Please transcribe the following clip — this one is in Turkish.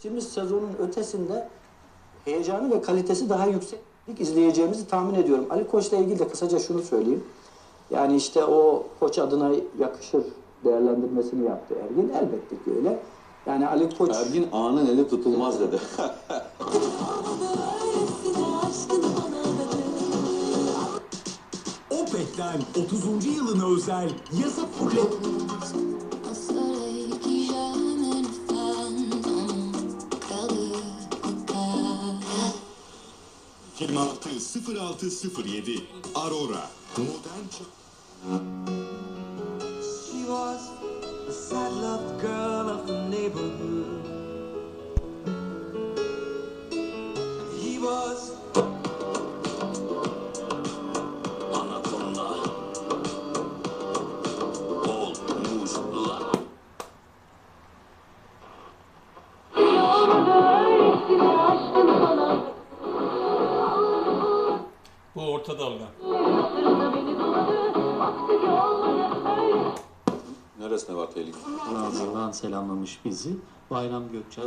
Geçtiğimiz sezonun ötesinde heyecanı ve kalitesi daha yüksek izleyeceğimizi tahmin ediyorum. Ali Koç'la ilgili de kısaca şunu söyleyeyim. Yani işte o koç adına yakışır değerlendirmesini yaptı Ergin. Elbette ki öyle. Yani Ali Koç Ergin ağanın eli tutulmaz dedi. Opet'ten 30. yılına özel yazı fulle 26 0607 Aurora. Modern She was the sad loved girl of the neighborhood. He was Bu orta dalga. Neresine var tehlike? Buradan selamlamış bizi. Bayram Gökçen.